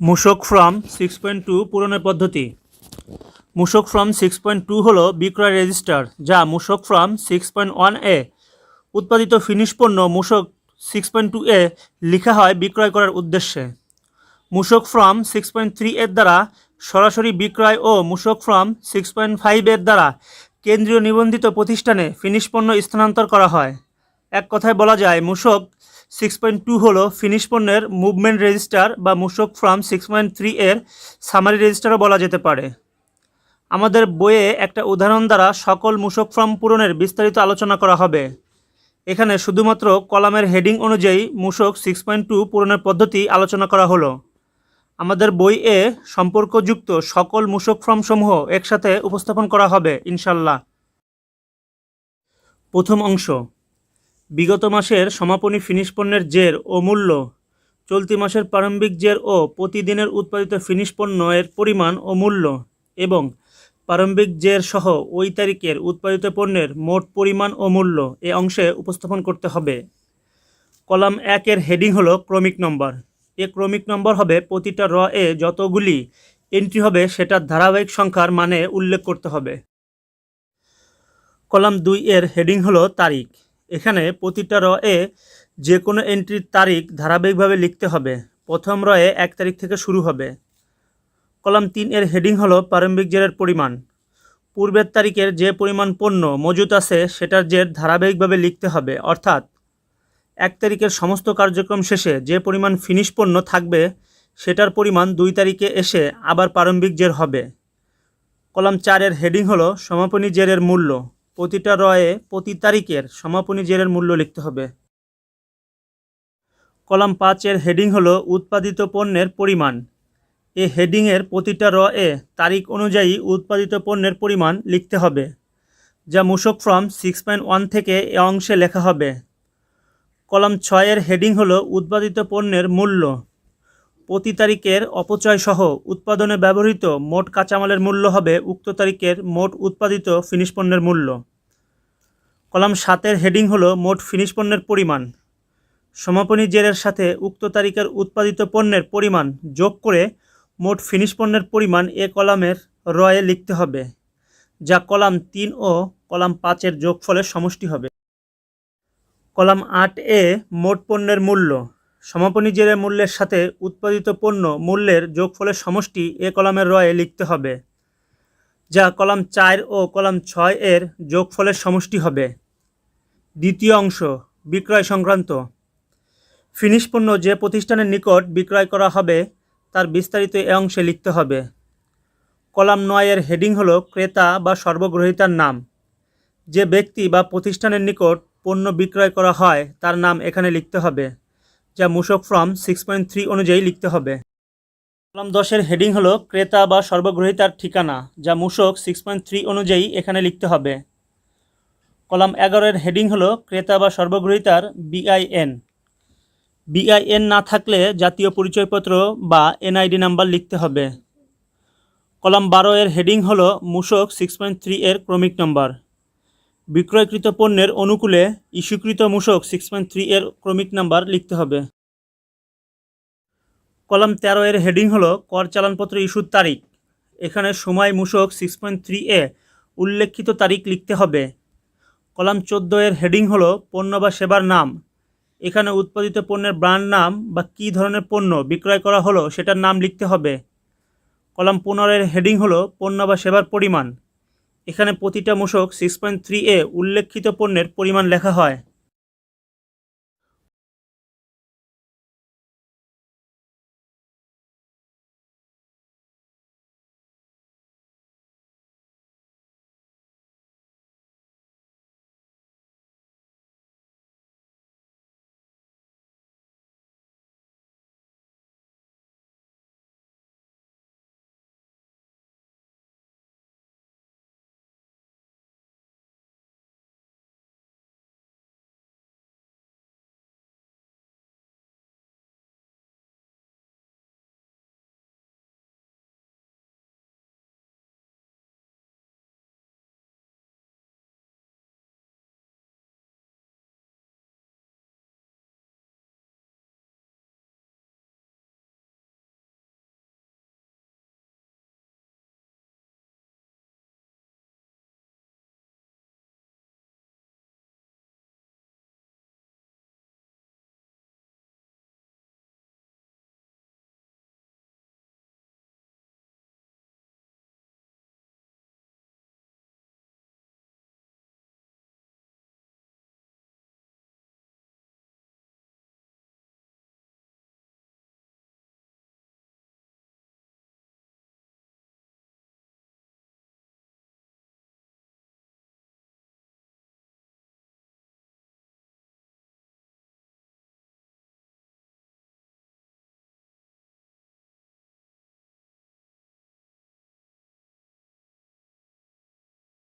মূসক form six point two পূরণের পদ্ধতি। মূসক ফ্রম সিক্স পয়েন্ট টু হল বিক্রয় রেজিস্টার, যা মূসক ফ্রম সিক্স পয়েন্ট ওয়ান এ উৎপাদিত ফিনিশ পণ্য মূসক সিক্স পয়েন্ট টু এ লেখা হয় বিক্রয় করার উদ্দেশ্যে। মূসক ফ্রম সিক্স পয়েন্ট থ্রি এর দ্বারা সরাসরি বিক্রয় ও মূসক ফ্রম সিক্স পয়েন্ট ফাইভ এর দ্বারা কেন্দ্রীয় নিবন্ধিত প্রতিষ্ঠানে ফিনিশ পণ্য স্থানান্তর করা হয়। এক কথায় বলা যায়, মূসক সিক্স পয়েন্ট টু হলো ফিনিশ পণ্যের মুভমেন্ট রেজিস্টার বা মূসক ফ্রম সিক্স পয়েন্ট থ্রি এর সামারি রেজিস্টারও বলা যেতে পারে। আমাদের বইয়ে একটা উদাহরণ দ্বারা সকল মূসক ফর্ম পূরণের বিস্তারিত আলোচনা করা হবে। এখানে শুধুমাত্র কলামের হেডিং অনুযায়ী মূসক সিক্স পয়েন্ট টু পূরণের পদ্ধতি আলোচনা করা হলো। আমাদের বইয়ে সম্পর্কযুক্ত সকল মূসক ফর্মসমূহ একসাথে উপস্থাপন করা হবে ইনশাল্লাহ প্রথম অংশ বিগত মাসের সমাপনী ফিনিশ পণ্যের জের ও মূল্য, চলতি মাসের প্রারম্ভিক জের ও প্রতিদিনের উৎপাদিত ফিনিশ পণ্যের পরিমাণ ও মূল্য এবং প্রারম্ভিক জের সহ ওই তারিখের উৎপাদিত পণ্যের মোট পরিমাণ ও মূল্য এ অংশে উপস্থাপন করতে হবে। কলাম একের হেডিং হলো ক্রমিক নম্বর। এ ক্রমিক নম্বর হবে প্রতিটা র এ যতগুলি এন্ট্রি হবে সেটার ধারাবাহিক সংখ্যার মানে উল্লেখ করতে হবে। কলাম দুই এর হেডিং হলো তারিখ। এখানে প্রতিটা র এ যে কোনো এন্ট্রির তারিখ ধারাবাহিকভাবে লিখতে হবে। প্রথম রয়ে এক তারিখ থেকে শুরু হবে। কলাম তিন এর হেডিং হলো প্রারম্ভিক জেরের পরিমাণ। পূর্বের তারিখের যে পরিমাণ পণ্য মজুত আছে সেটার জের ধারাবাহিকভাবে লিখতে হবে। অর্থাৎ এক তারিখের সমস্ত কার্যক্রম শেষে যে পরিমাণ ফিনিশ পণ্য থাকবে সেটার পরিমাণ দুই তারিখে এসে আবার প্রারম্ভিক জের হবে। কলাম চারের হেডিং হলো সমাপনী জেরের মূল্য। প্রতিটা রয়ে প্রতি তারিখের সমাপনী জেরের মূল্য লিখতে হবে। কলাম পাঁচের হেডিং হলো উৎপাদিত পণ্যের পরিমাণ। এ হেডিংয়ের প্রতিটা র এ তারিখ অনুযায়ী উৎপাদিত পণ্যের পরিমাণ লিখতে হবে, যা মূসক ফ্রম সিক্স পয়েন্ট ওয়ান থেকে এ অংশে লেখা হবে। কলাম ছয়ের হেডিং হলো উৎপাদিত পণ্যের মূল্য। প্রতি তারিখের অপচয় সহ উৎপাদনে ব্যবহৃত মোট কাঁচামালের মূল্য হবে উক্ত তারিখের মোট উৎপাদিত ফিনিশ পণ্যের মূল্য। কলাম সাতের হেডিং হলো মোট ফিনিশ পণ্যের পরিমাণ। সমাপনী জেরের সাথে উক্ত তারিখের উৎপাদিত পণ্যের পরিমাণ যোগ করে মোট ফিনিশ পণ্যের পরিমাণ এ কলামের রয়ে লিখতে হবে, যা কলাম তিন ও কলাম পাঁচের যোগফলের সমষ্টি হবে। কলাম আট এ মোট পণ্যের মূল্য, সমাপনী জেরের মূল্যের সাথে উৎপাদিত পণ্য মূল্যের যোগফলের সমষ্টি এ কলামের রয়ে লিখতে হবে। যা কলাম চার ও কলাম ছয় এর যোগফলের সমষ্টি হবে। দ্বিতীয় অংশ, বিক্রয় সংক্রান্ত। ফিনিশ পণ্য যে প্রতিষ্ঠানের নিকট বিক্রয় করা হবে, তার বিস্তারিত এ অংশে লিখতে হবে। কলাম নয়ের হেডিং হলো ক্রেতা বা সর্বগ্রহীতার নাম। যে ব্যক্তি বা প্রতিষ্ঠানের নিকট পণ্য বিক্রয় করা হয়, তার নাম এখানে লিখতে হবে, যা মূসক ফ্রম সিক্স পয়েন্ট থ্রি অনুযায়ী লিখতে হবে। কলাম দশের হেডিং হলো ক্রেতা বা সর্বগ্রহীতার ঠিকানা, যা মূসক সিক্স পয়েন্ট থ্রি অনুযায়ী এখানে লিখতে হবে। কলাম এগারোর হেডিং হলো ক্রেতা বা সর্বগ্রহীতার বিআইএন বিআইএন না থাকলে জাতীয় পরিচয়পত্র বা এনআইডি নাম্বার লিখতে হবে। কলাম বারো এর হেডিং হলো মূসক সিক্স পয়েন্ট থ্রি এর ক্রমিক নম্বর। বিক্রয়কৃত পণ্যের অনুকূলে ইস্যুকৃত মূসক সিক্স পয়েন্ট থ্রি এর ক্রমিক নাম্বার লিখতে হবে। কলাম তেরো এর হেডিং হলো কর চালানপত্র ইস্যুর তারিখ। এখানে সময় মূসক সিক্স পয়েন্ট থ্রি এ উল্লেখিত তারিখ লিখতে হবে। কলাম চোদ্দ এর হেডিং হলো পণ্য বা সেবার নাম। এখানে উৎপাদিত পণ্যের ব্র্যান্ড নাম বা কী ধরনের পণ্য বিক্রয় করা হলো সেটার নাম লিখতে হবে। কলাম পনেরোর হেডিং হলো পণ্য বা সেবার পরিমাণ। এখানে প্রতিটা মূসক সিক্স পয়েন্ট থ্রি এ উল্লেখিত পণ্যের পরিমাণ লেখা হয়।